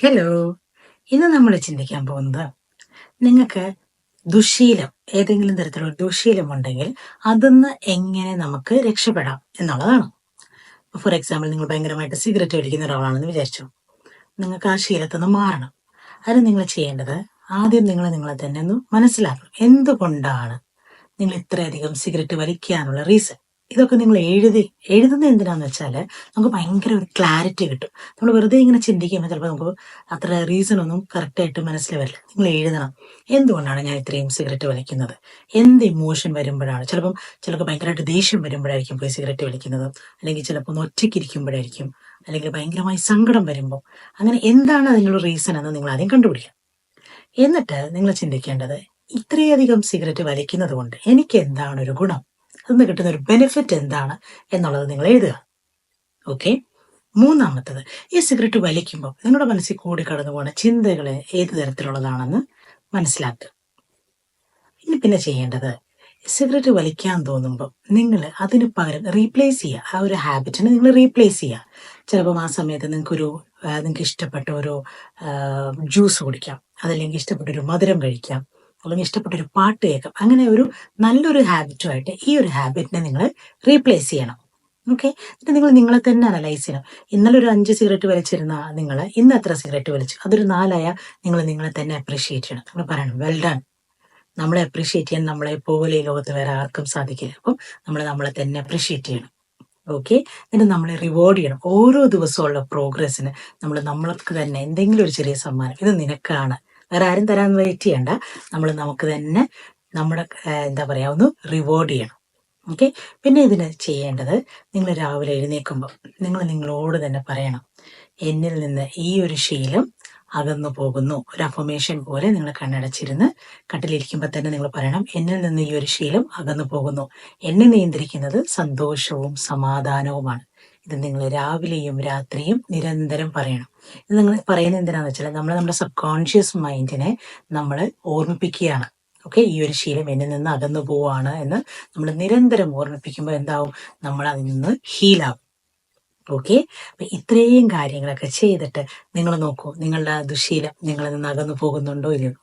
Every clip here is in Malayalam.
ഹലോ ഇന്ന് നമ്മൾ ചിന്തിക്കാൻ പോകുന്നത് നിങ്ങൾക്ക് ദുശീലം ഏതെങ്കിലും തരത്തിലുള്ള ദുശീലം ഉണ്ടെങ്കിൽ അതിന്ന് എങ്ങനെ നമുക്ക് രക്ഷപ്പെടാം എന്നുള്ളതാണ്. ഫോർ എക്സാമ്പിൾ നിങ്ങൾ ഭയങ്കരമായിട്ട് സിഗരറ്റ് വലിക്കുന്ന ഒരാളാണെന്ന് വിചാരിച്ചു. നിങ്ങൾക്ക് ആ ശീലത്തിൽ നിന്ന് മാറണം. അതിന് നിങ്ങൾ ചെയ്യേണ്ടത് ആദ്യം നിങ്ങൾ നിങ്ങളെ തന്നെ ഒന്ന് മനസ്സിലാക്കണം. എന്തുകൊണ്ടാണ് നിങ്ങൾ ഇത്രയധികം സിഗരറ്റ് വലിക്കാനുള്ള റീസൺ ഇതൊക്കെ നിങ്ങൾ എഴുതി എഴുതുന്ന എന്തിനാന്ന് വെച്ചാൽ നമുക്ക് ഭയങ്കര ഒരു ക്ലാരിറ്റി കിട്ടും. നമ്മൾ വെറുതെ ഇങ്ങനെ ചിന്തിക്കുമ്പോൾ ചിലപ്പോൾ നമുക്ക് അത്ര റീസൺ ഒന്നും കറക്റ്റായിട്ട് മനസ്സിൽ വരില്ല. നിങ്ങൾ എഴുതണം. എന്തുകൊണ്ടാണ് ഞാൻ ഇത്രയും സിഗരറ്റ് വലിക്കുന്നത്? എന്ത് ഇമോഷൻ വരുമ്പോഴാണ്? ചിലപ്പം ചിലപ്പോൾ ഭയങ്കരമായിട്ട് ദേഷ്യം വരുമ്പോഴായിരിക്കും പോയി സിഗരറ്റ് വലിക്കുന്നത്. അല്ലെങ്കിൽ ചിലപ്പോൾ ഒന്ന് ഒറ്റയ്ക്കിരിക്കുമ്പോഴായിരിക്കും അല്ലെങ്കിൽ ഭയങ്കരമായി സങ്കടം വരുമ്പോൾ അങ്ങനെ എന്താണ് അതിനുള്ള റീസൺ എന്ന് നിങ്ങൾ ആദ്യം കണ്ടുപിടിക്കുക. എന്നിട്ട് നിങ്ങൾ ചിന്തിക്കേണ്ടത് ഇത്രയധികം സിഗരറ്റ് വലിക്കുന്നത് കൊണ്ട് എനിക്ക് എന്താണ് ഒരു ഗുണം? അതിന് കിട്ടുന്ന ഒരു ബെനിഫിറ്റ് എന്താണ് എന്നുള്ളത് നിങ്ങൾ എഴുതുക. ഓക്കെ മൂന്നാമത്തത് ഈ സിഗരറ്റ് വലിക്കുമ്പോൾ നിങ്ങളുടെ മനസ്സിൽ കൂടി കടന്നു പോകുന്ന ചിന്തകൾ ഏത് തരത്തിലുള്ളതാണെന്ന് മനസ്സിലാക്കുക. ഇനി പിന്നെ ചെയ്യേണ്ടത് സിഗരറ്റ് വലിക്കാൻ തോന്നുമ്പോൾ നിങ്ങൾ അതിന് പകരം റീപ്ലേസ് ചെയ്യുക. ആ ഒരു ഹാബിറ്റിനെ നിങ്ങൾ റീപ്ലേസ് ചെയ്യുക. ചിലപ്പം ആ സമയത്ത് നിങ്ങൾക്കൊരു നിങ്ങൾക്ക് ഇഷ്ടപ്പെട്ട ഒരു ജ്യൂസ് കുടിക്കാം. അതല്ലെങ്കിൽ ഇഷ്ടപ്പെട്ട ഒരു മധുരം കഴിക്കാം. അല്ലെങ്കിൽ ഇഷ്ടപ്പെട്ട ഒരു പാട്ട് കേൾക്കാം. അങ്ങനെ ഒരു നല്ലൊരു ഹാബിറ്റുമായിട്ട് ഈ ഒരു ഹാബിറ്റിനെ നിങ്ങൾ റീപ്ലേസ് ചെയ്യണം. ഓക്കെ എന്നിട്ട് നിങ്ങൾ നിങ്ങളെ തന്നെ അനലൈസ് ചെയ്യണം. ഇന്നലെ ഒരു അഞ്ച് സിഗരറ്റ് വലിച്ചിരുന്ന നിങ്ങൾ ഇന്ന് എത്ര സിഗരറ്റ് വലിച്ചു? അതൊരു നാലായ നിങ്ങൾ നിങ്ങളെ തന്നെ അപ്രീഷിയേറ്റ് ചെയ്യണം. നിങ്ങൾ പറയണം വെൽ ഡൺ നമ്മളെ അപ്രീഷിയേറ്റ് ചെയ്യാൻ നമ്മളെ പോലെ ലോകത്ത് വേറെ ആർക്കും സാധിക്കില്ല. അപ്പം നമ്മൾ നമ്മളെ തന്നെ അപ്രീഷിയേറ്റ് ചെയ്യണം. ഓക്കെ എന്നിട്ട് നമ്മളെ റിവാർഡ് ചെയ്യണം. ഓരോ ദിവസമുള്ള പ്രോഗ്രസ്സിന് നമ്മൾ നമ്മൾക്ക് തന്നെ എന്തെങ്കിലും ഒരു ചെറിയ സമ്മാനം. ഇത് നിനക്കാണ്. വേറെ ആരും തരാൻ വെയിറ്റ് ചെയ്യണ്ട. നമ്മൾ നമുക്ക് തന്നെ നമ്മുടെ എന്താ പറയുക ഒന്ന് റിവാർഡ് ചെയ്യണം. ഓക്കെ പിന്നെ ഇതിന് ചെയ്യേണ്ടത് നിങ്ങൾ രാവിലെ എഴുന്നേൽക്കുമ്പോൾ നിങ്ങൾ നിങ്ങളോട് തന്നെ പറയണം. എന്നിൽ നിന്ന് ഈ ഒരു ശീലം അകന്നു പോകുന്നു. ഒരു അഫർമേഷൻ പോലെ നിങ്ങൾ കണ്ണടച്ചിരുന്ന് കട്ടിലിരിക്കുമ്പോൾ തന്നെ നിങ്ങൾ പറയണം. എന്നിൽ നിന്ന് ഈ ഒരു ശീലം അകന്നു പോകുന്നു. എന്നെ നിയന്ത്രിക്കുന്നത് സന്തോഷവും സമാധാനവുമാണ്. ഇത് നിങ്ങൾ രാവിലെയും രാത്രിയും നിരന്തരം പറയണം. ഇത് നിങ്ങൾ പറയുന്നത് എന്തിനാന്ന് വെച്ചാൽ നമ്മൾ നമ്മുടെ സബ് കോൺഷ്യസ് മൈൻഡിനെ നമ്മൾ ഓർമ്മിപ്പിക്കുകയാണ്. ഓക്കെ ഈ ഒരു ശീലം എന്നിൽ നിന്ന് അകന്നു പോവാണ് എന്ന് നമ്മൾ നിരന്തരം ഓർമ്മിപ്പിക്കുമ്പോൾ എന്താവും? നമ്മൾ അതിൽ നിന്ന് ഹീലാവും ഓക്കെ അപ്പൊ ഇത്രയും കാര്യങ്ങളൊക്കെ ചെയ്തിട്ട് നിങ്ങൾ നോക്കൂ നിങ്ങളുടെ ദുശീലം നിങ്ങളിൽ നിന്ന് അകന്നു പോകുന്നുണ്ടോ ഇല്ലയോ?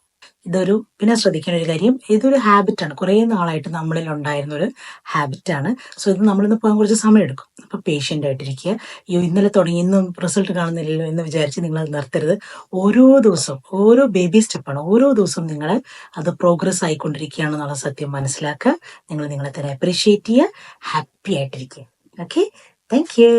ഇതൊരു പിന്നെ ശ്രദ്ധിക്കേണ്ട ഒരു കാര്യം ഇതൊരു ഹാബിറ്റാണ് കുറേ നാളായിട്ട് നമ്മളിൽ ഉണ്ടായിരുന്ന ഒരു ഹാബിറ്റാണ് സോ ഇത് നമ്മളിന്ന് പോകാൻ കുറച്ച് സമയം എടുക്കും അപ്പൊ പേഷ്യന്റ് ആയിട്ടിരിക്കുക. അയ്യോ ഇന്നലെ തുടങ്ങി ഇന്നും റിസൾട്ട് കാണുന്നില്ലല്ലോ എന്ന് വിചാരിച്ച് നിങ്ങൾ അത് നിർത്തരുത്. ഓരോ ദിവസവും ഓരോ ബേബി സ്റ്റെപ്പാണ് ഓരോ ദിവസവും നിങ്ങൾ അത് പ്രോഗ്രസ് ആയിക്കൊണ്ടിരിക്കുകയാണെന്നുള്ള സത്യം മനസ്സിലാക്കുക. നിങ്ങൾ നിങ്ങളെ തന്നെ അപ്രീഷിയേറ്റ് ചെയ്യുക. ഹാപ്പി ആയിട്ടിരിക്കുക. Okay thank you